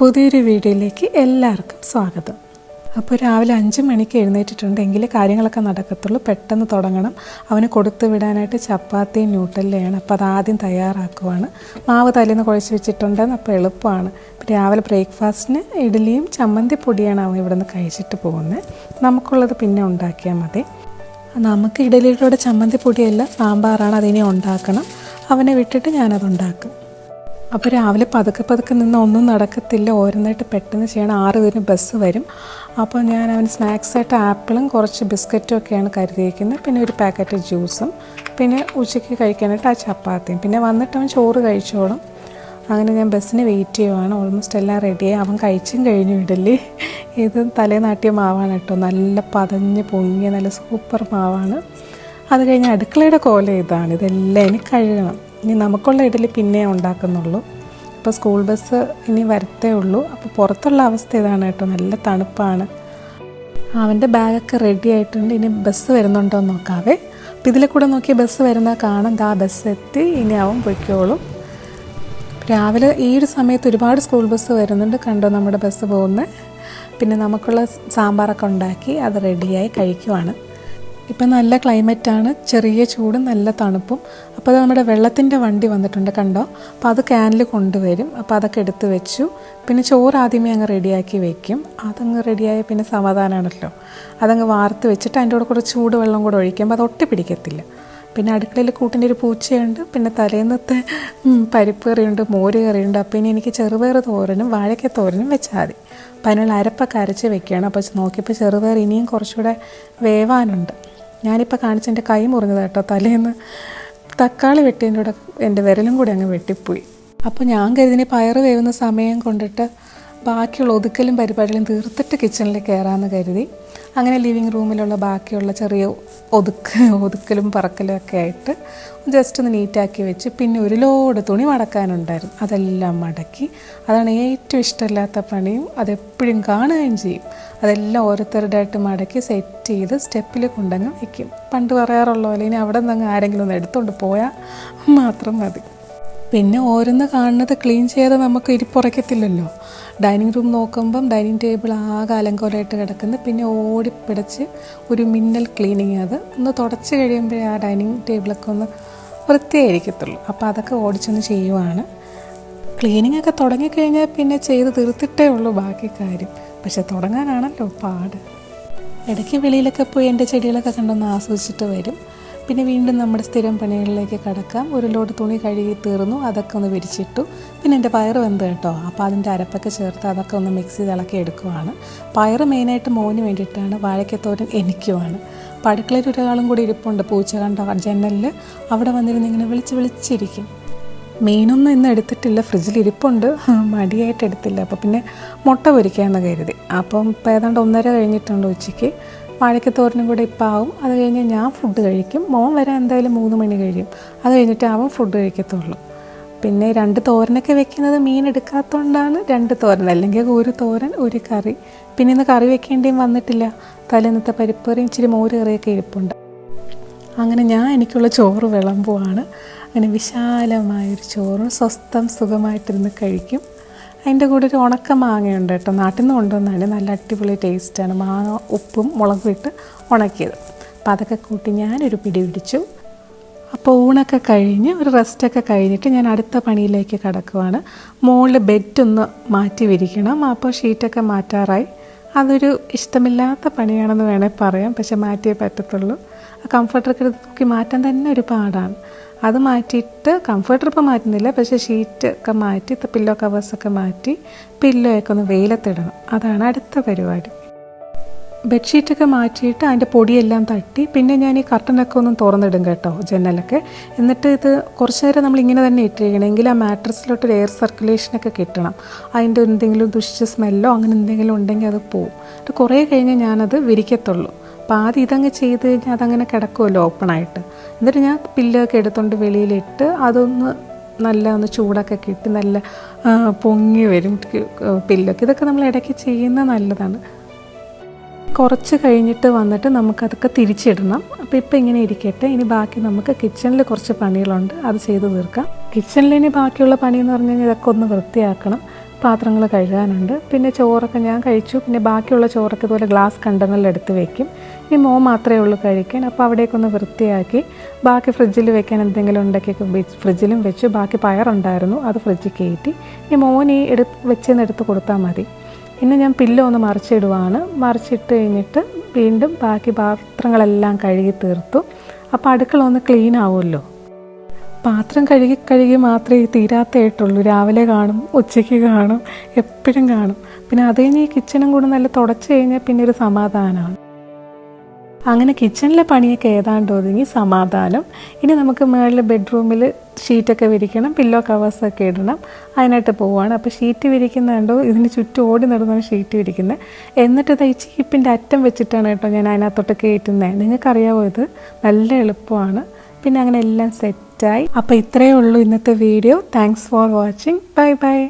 പുതിയൊരു വീഡിയോയിലേക്ക് എല്ലാവർക്കും സ്വാഗതം. അപ്പോൾ രാവിലെ അഞ്ച് മണിക്ക് എഴുന്നേറ്റിട്ടുണ്ടെങ്കിൽ കാര്യങ്ങളൊക്കെ നടക്കത്തുള്ളൂ. പെട്ടെന്ന് തുടങ്ങണം. അവന് കൊടുത്തു വിടാനായിട്ട് ചപ്പാത്തിയും ന്യൂട്ടല്ലയാണ് അപ്പോൾ അത് ആദ്യം തയ്യാറാക്കുവാണ്. മാവ് തലേന്ന് കുഴച്ച് വെച്ചിട്ടുണ്ടെന്ന് അപ്പോൾ എളുപ്പമാണ്. രാവിലെ ബ്രേക്ക്ഫാസ്റ്റിന് ഇഡ്ഡലിയും ചമ്മന്തി പൊടിയാണ് അവൻ ഇവിടെ നിന്ന് കഴിച്ചിട്ട് പോകുന്നത്. നമുക്കുള്ളത് പിന്നെ ഉണ്ടാക്കിയാൽ മതി. നമുക്ക് ഇഡലിയുടെ ചമ്മന്തി പൊടിയല്ല സാമ്പാറാണ് അതിനെ ഉണ്ടാക്കണം. അവനെ വിട്ടിട്ട് ഞാനത് ഉണ്ടാക്കും. അപ്പോൾ രാവിലെ പതുക്കെ പതുക്കെ നിന്ന് ഒന്നും നടക്കത്തില്ല. ഓരോന്നായിട്ട് പെട്ടെന്ന് ചെയ്യണം. ആറ് പേരും ബസ് വരും. അപ്പോൾ ഞാൻ അവന് സ്നാക്സായിട്ട് ആപ്പിളും കുറച്ച് ബിസ്ക്കറ്റും ഒക്കെയാണ് കരുതിയിരിക്കുന്നത് പിന്നെ ഒരു പാക്കറ്റ് ജ്യൂസും പിന്നെ ഉച്ചയ്ക്ക് കഴിക്കാനായിട്ട് ആ ചപ്പാത്തിയും. പിന്നെ വന്നിട്ട് അവൻ ചോറ് കഴിച്ചോളും. അങ്ങനെ ഞാൻ ബസ്സിന് വെയിറ്റ് ചെയ്യുവാണ്. ഓൾമോസ്റ്റ് എല്ലാം റെഡിയായി അവൻ കഴിച്ചും കഴിഞ്ഞു ഇഡലി. ഇത് തലേനാട്ടിയ മാവാണ് കേട്ടോ. നല്ല പതഞ്ഞ് പൊങ്ങിയ നല്ല സൂപ്പർ മാവാണ്. അത് കഴിഞ്ഞ് അടുക്കളയുടെ കോല ഇതാണ്. ഇതെല്ലാം ഇനി കഴുകണം. ഇനി നമുക്കുള്ള ഇഡലി പിന്നെ ഉണ്ടാക്കുന്നുള്ളൂ. ഇപ്പോൾ സ്കൂൾ ബസ് ഇനി വരത്തേ ഉള്ളൂ. അപ്പോൾ പുറത്തുള്ള അവസ്ഥ ഇതാണ് കേട്ടോ. നല്ല തണുപ്പാണ്. അവന്റെ ബാഗൊക്കെ റെഡി ആയിട്ടുണ്ട്. ഇനി ബസ് വരുന്നുണ്ടോ എന്ന് നോക്കാവേ. അപ്പോൾ ഇതിലെ കൂടെ നോക്കി ബസ് വരുന്ന കാണാം. ദാ ബസ് എത്തി. ഇനി അവൻ പൊയ്ക്കോളും. രാവിലെ ഈ ഒരു സമയത്ത് ഒരുപാട് സ്കൂൾ ബസ് വരുന്നുണ്ട്. കണ്ടോ നമ്മുടെ ബസ് പോകുന്നത് പിന്നെ നമുക്കുള്ള സാമ്പാറൊക്കെ ഉണ്ടാക്കി. അത് റെഡിയായി കഴിക്കുവാണ്. ഇപ്പം നല്ല ക്ലൈമറ്റാണ് ചെറിയ ചൂടും നല്ല തണുപ്പും. അപ്പോൾ അത് നമ്മുടെ വെള്ളത്തിന്റെ വണ്ടി വന്നിട്ടുണ്ട് കണ്ടോ? അപ്പോൾ അത് ക്യാനിൽ കൊണ്ടുവരും. അപ്പോൾ അതൊക്കെ എടുത്ത് വെച്ചു. പിന്നെ ചോറ് ആദ്യമേ അങ്ങ് റെഡിയാക്കി വെക്കും. അതങ്ങ് റെഡിയായ പിന്നെ സമാധാനമാണല്ലോ. അതങ്ങ് വാർത്ത് വെച്ചിട്ട് അതിന്റെ കൂടെ കൂടെ ചൂട് വെള്ളം കൂടെ ഒഴിക്കുമ്പോൾ അത് ഒട്ടി പിടിക്കത്തില്ല. പിന്നെ അടുക്കളയിൽ കൂട്ടിന്റെ ഒരു പൂച്ചയുണ്ട്. പിന്നെ തലേന്നത്തെ പരിപ്പ് കറിയുണ്ട് മോര് കറിയുണ്ട്. അപ്പോൾ ഇനി എനിക്ക് ചെറുപയർ തോരനും വാഴയ്ക്ക തോരനും വെച്ചാൽ മതി. അപ്പം അതിനുള്ള അരപ്പൊക്കെ അരച്ച് വെക്കുകയാണ്. അപ്പോൾ നോക്കിയപ്പോൾ ചെറുപയർ ഇനിയും കുറച്ചുകൂടെ വേവാനുണ്ട്. ഞാനിപ്പോൾ കാണിച്ച എന്റെ കൈ മുറിഞ്ഞത് കേട്ടോ തലേന്ന്. തക്കാളി വെട്ടിയതിന്റെ കൂടെ എന്റെ വിരലും കൂടി അങ്ങ് വെട്ടിപ്പോയി. അപ്പോൾ ഞാൻ കരുതിന് പയറ് വേവുന്ന സമയം കൊണ്ടിട്ട് ബാക്കിയുള്ള ഒതുക്കലും പരിപാടികളും തീർത്തിട്ട് കിച്ചണിൽ കയറാമെന്ന് കരുതി. അങ്ങനെ ലിവിങ് റൂമിലുള്ള ബാക്കിയുള്ള ചെറിയ ഒതുക്ക് ഒതുക്കലും പറക്കലും ഒക്കെ ആയിട്ട് ജസ്റ്റ് ഒന്ന് നീറ്റാക്കി വെച്ച് പിന്നെ ഒരു ലോഡ് തുണി മടക്കാനുണ്ടായിരുന്നു. അതെല്ലാം മടക്കി. അതാണ് ഏറ്റവും ഇഷ്ടമില്ലാത്ത പണിയും. അതെപ്പോഴും കാണുകയും ചെയ്യും. അതെല്ലാം ഓരോരുത്തരുടെ ആയിട്ട് മടക്കി സെറ്റ് ചെയ്ത് സ്റ്റെപ്പിൽ കൊണ്ടങ്ങ് വയ്ക്കും പണ്ട് പറയാറുള്ള പോലെ ഇനി അവിടെ നിന്ന് ആരെങ്കിലും ഒന്ന് എടുത്തുകൊണ്ട് പോയാൽ മാത്രം മതി. പിന്നെ ഓരോന്ന് കാണുന്നത് ക്ലീൻ ചെയ്ത് നമുക്ക് ഇരിപ്പുറയ്ക്കത്തില്ലല്ലോ ഡൈനിങ് റൂം നോക്കുമ്പം ഡൈനിങ് ടേബിൾ ആകെ അലങ്കോലമായിട്ട് കിടക്കുന്നു. പിന്നെ ഓടിപ്പിടച്ച് ഒരു മിന്നൽ ക്ലീനിങ് അത്. ഒന്ന് തുടച്ച് കഴിയുമ്പോഴേ ആ ഡൈനിങ് ടേബിളൊക്കെ ഒന്ന് വൃത്തിയായിരിക്കത്തുള്ളൂ. അപ്പോൾ അതൊക്കെ ഓടിച്ചൊന്ന് ചെയ്യുവാണ്. ക്ലീനിങ് ഒക്കെ തുടങ്ങിക്കഴിഞ്ഞാൽ പിന്നെ ചെയ്ത് തീർത്തിട്ടേ ഉള്ളൂ ബാക്കി കാര്യം. പക്ഷെ തുടങ്ങാനാണല്ലോ പാട്. ഇടയ്ക്ക് വെളിയിലൊക്കെ പോയി എന്റെ ചെടികളൊക്കെ കണ്ടൊന്ന് ആസ്വദിച്ചിട്ട് വരും. പിന്നെ വീണ്ടും നമ്മുടെ സ്ഥിരം പണികളിലേക്ക് കടക്കാം. ഒരു ലോട്ട് തുണി കഴുകി തീർന്നു. അതൊക്കെ ഒന്ന് വിരിച്ചിട്ടു. പിന്നെ എന്റെ പയർ വെന്ത് കേട്ടോ. അപ്പോൾ അതിന്റെ അരപ്പൊക്കെ ചേർത്ത് അതൊക്കെ ഒന്ന് മിക്സ് ചെയ്ത് ഇളക്കി എടുക്കുവാണ്. പയർ മെയിനായിട്ട് മോന് വേണ്ടിയിട്ടാണ് വാഴയ്ക്കത്തോരൻ എനിക്കുമാണ്. അപ്പോൾ അടുക്കളയിൽ ഒരാളും കൂടി ഇരിപ്പുണ്ട്. പൂച്ച കണ്ട ജനലിൽ. അവിടെ വന്നിരുന്ന് ഇങ്ങനെ വിളിച്ച് വിളിച്ചിരിക്കും. മീനൊന്നും ഇന്ന് എടുത്തിട്ടില്ല. ഫ്രിഡ്ജിൽ ഇരിപ്പുണ്ട്. മടിയായിട്ട് എടുത്തില്ല. അപ്പോൾ പിന്നെ മുട്ട പൊരിക്കാമെന്ന് കരുതി. അപ്പം ഇപ്പോൾ ഏതാണ്ട് ഒന്നര കഴിഞ്ഞിട്ടുണ്ട് ഉച്ചയ്ക്ക്. വാഴയ്ക്കത്തോരനും കൂടെ ഇപ്പം ആവും. അത് കഴിഞ്ഞ് ഞാൻ ഫുഡ് കഴിക്കും. മോൻ വരാൻ എന്തായാലും മൂന്ന് മണി കഴിയും. അത് കഴിഞ്ഞിട്ട് അവൻ ഫുഡ് കഴിക്കത്തുള്ളൂ. പിന്നെ രണ്ട് തോരനൊക്കെ വെക്കുന്നത് മീൻ എടുക്കാത്തതുകൊണ്ടാണ് രണ്ട് തോരൻ അല്ലെങ്കിൽ ഒരു തോരൻ ഒരു കറി. പിന്നെ ഇന്ന് കറി വെക്കേണ്ടിയും വന്നിട്ടില്ല. തലേന്നത്തെ പരിപ്പ് കറിയും ഇച്ചിരി മോര് കറിയൊക്കെ ഇരിപ്പുണ്ട്. അങ്ങനെ ഞാൻ എനിക്കുള്ള ചോറ് വിളമ്പുവാണ്. അങ്ങനെ വിശാലമായൊരു ചോറും സ്വസ്ഥം സുഖമായിട്ടിരുന്ന് കഴിക്കും. അതിന്റെ കൂടെ ഒരു ഉണക്ക മാങ്ങയുണ്ട് കേട്ടോ. നാട്ടിൽ നിന്ന് കൊണ്ടുവന്നാണ് നല്ല അടിപൊളി ടേസ്റ്റാണ്. മാങ്ങ ഉപ്പും മുളകും ഇട്ട് ഉണക്കിയത്. അപ്പോൾ അതൊക്കെ കൂട്ടി ഞാനൊരു പിടി പിടിച്ചു. അപ്പോൾ ഊണൊക്കെ കഴിഞ്ഞ് ഒരു റെസ്റ്റൊക്കെ കഴിഞ്ഞിട്ട് ഞാൻ അടുത്ത പണിയിലേക്ക് കിടക്കുവാണ്. മുകളിൽ ബെഡൊന്ന് മാറ്റി വിരിക്കണം. അപ്പോൾ ഷീറ്റൊക്കെ മാറ്റാറായി. അതൊരു ഇഷ്ടമില്ലാത്ത പണിയാണെന്ന് വേണേൽ പറയാം. പക്ഷെ മാറ്റിയേ പറ്റത്തുള്ളൂ. ആ കംഫർട്ടൊക്കെ തൂക്കി മാറ്റാൻ തന്നെ ഒരു പാടാണ്. അത് മാറ്റിയിട്ട് കംഫർട്ടർ ഇപ്പോൾ മാറ്റുന്നില്ല. പക്ഷേ ഷീറ്റ് ഒക്കെ മാറ്റി പില്ലോ കവേഴ്സൊക്കെ മാറ്റി പില്ലോയൊക്കെ ഒന്ന് വെയിലത്തിടണം. അതാണ് അടുത്ത പരിപാടി. ബെഡ്ഷീറ്റൊക്കെ മാറ്റിയിട്ട് അതിന്റെ പൊടിയെല്ലാം തട്ടി പിന്നെ ഞാൻ ഈ കർട്ടനൊക്കെ ഒന്ന് തുറന്നിടും കേട്ടോ ജനലൊക്കെ എന്നിട്ട് ഇത് കുറച്ച് നേരം നമ്മൾ ഇങ്ങനെ തന്നെ ഇട്ടിരിക്കണം എങ്കിൽ ആ മാട്രസിലോട്ടൊരു എയർ സർക്കുലേഷനൊക്കെ കിട്ടണം. അതിന്റെ എന്തെങ്കിലും ദുഷിച്ച സ്മെല്ലോ അങ്ങനെ എന്തെങ്കിലും ഉണ്ടെങ്കിൽ അത് പോവും. കുറേ കഴിഞ്ഞ് ഞാനത് വിരിക്കത്തുള്ളൂ. അപ്പോൾ ആദ്യം ഇതങ്ങ് ചെയ്ത് കഴിഞ്ഞാൽ അതങ്ങനെ കിടക്കുമല്ലോ ഓപ്പണായിട്ട് എന്നിട്ട് ഞാൻ പില്ലൊക്കെ എടുത്തുകൊണ്ട് വെളിയിലിട്ട് അതൊന്ന് നല്ല ഒന്ന് ചൂടൊക്കെ കിട്ടി നല്ല പൊങ്ങി വരും പില്ലൊക്കെ. ഇതൊക്കെ നമ്മൾ ഇടയ്ക്ക് ചെയ്യുന്നത് നല്ലതാണ്. കുറച്ച് കഴിഞ്ഞിട്ട് വന്നിട്ട് നമുക്കതൊക്കെ തിരിച്ചിടണം. അപ്പോൾ ഇപ്പോൾ ഇങ്ങനെ ഇരിക്കട്ടെ. ഇനി ബാക്കി നമുക്ക് കിച്ചണിൽ കുറച്ച് പണികളുണ്ട്. അത് ചെയ്ത് തീർക്കാം. കിച്ചണിൽ ഇനി ബാക്കിയുള്ള പണി എന്ന് പറഞ്ഞു കഴിഞ്ഞാൽ ഇതൊക്കെ ഒന്ന് വൃത്തിയാക്കണം. പാത്രങ്ങൾ കഴുകാനുണ്ട്. പിന്നെ ചോറൊക്കെ ഞാൻ കഴിച്ചു. പിന്നെ ബാക്കിയുള്ള ചോറൊക്കെ ഇതുപോലെ ഗ്ലാസ് കണ്ടെയ്നറിൽ എടുത്ത് വെക്കും. ഈ മോ മാത്രമേ ഉള്ളൂ കഴിക്കാൻ. അപ്പോൾ അവിടേക്കൊന്ന് വൃത്തിയാക്കി ബാക്കി ഫ്രിഡ്ജിൽ വെക്കാൻ എന്തെങ്കിലും ഉണ്ടെങ്കിൽ ഫ്രിഡ്ജിലും വെച്ചു. ബാക്കി പയറുണ്ടായിരുന്നു അത് ഫ്രിഡ്ജിൽ കയറ്റി. ഈ ഈ എടു വെച്ചെന്ന് എടുത്ത് കൊടുത്താൽ മതി. പിന്നെ ഞാൻ പില്ലോ ഒന്ന് മറിച്ചിടുവാണ്. മറിച്ചിട്ട് കഴിഞ്ഞിട്ട് വീണ്ടും ബാക്കി പാത്രങ്ങളെല്ലാം കഴുകി തീർത്തു. അപ്പോൾ അടുക്കള ഒന്ന് ക്ലീൻ ആവുമല്ലോ. പാത്രം കഴുകി കഴുകി മാത്രമേ തീരാത്തേട്ടുള്ളൂ രാവിലെ കാണും ഉച്ചയ്ക്ക് കാണും എപ്പോഴും കാണും. പിന്നെ അത് കഴിഞ്ഞ് ഈ കിച്ചണും കൂടെ നല്ല തുടച്ച് കഴിഞ്ഞാൽ പിന്നെ ഒരു സമാധാനമാണ്. അങ്ങനെ കിച്ചണിലെ പണിയൊക്കെ ഏതാണ്ട് ഒതുങ്ങി സമാധാനം. ഇനി നമുക്ക് മുകളിൽ ബെഡ്റൂമിൽ ഷീറ്റൊക്കെ വിരിക്കണം പില്ലോ കവേഴ്സൊക്കെ ഇടണം. അതിനായിട്ട് പോവുകയാണ് അപ്പോൾ ഷീറ്റ് വിരിക്കുന്നുണ്ടോ ഇതിന് ചുറ്റും ഓടി നടന്നാണ് ഷീറ്റ് വിരിക്കുന്നത്. എന്നിട്ട് ഇത് ഈ ചീപ്പിന്റെ അറ്റം വെച്ചിട്ടാണ് കേട്ടോ ഞാൻ അതിനകത്തോട്ട് കയറ്റുന്നത്. നിങ്ങൾക്കറിയാവോ ഇത്? നല്ല എളുപ്പമാണ്. പിന്നെ അങ്ങനെ എല്ലാം സെറ്റായി അപ്പോൾ ഇത്രയേ ഉള്ളൂ ഇന്നത്തെ video. Thanks for watching bye bye